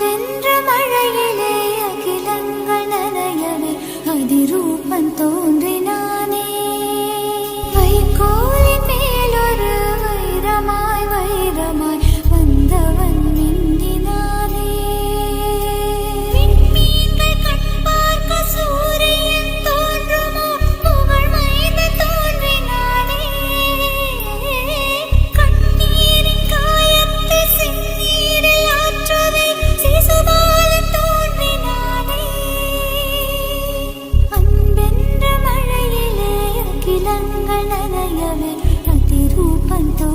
வென்ற மழையிலே அகிலங்கள் நனையவே அதிரும் ప్రణనయమే అతి రూపంతో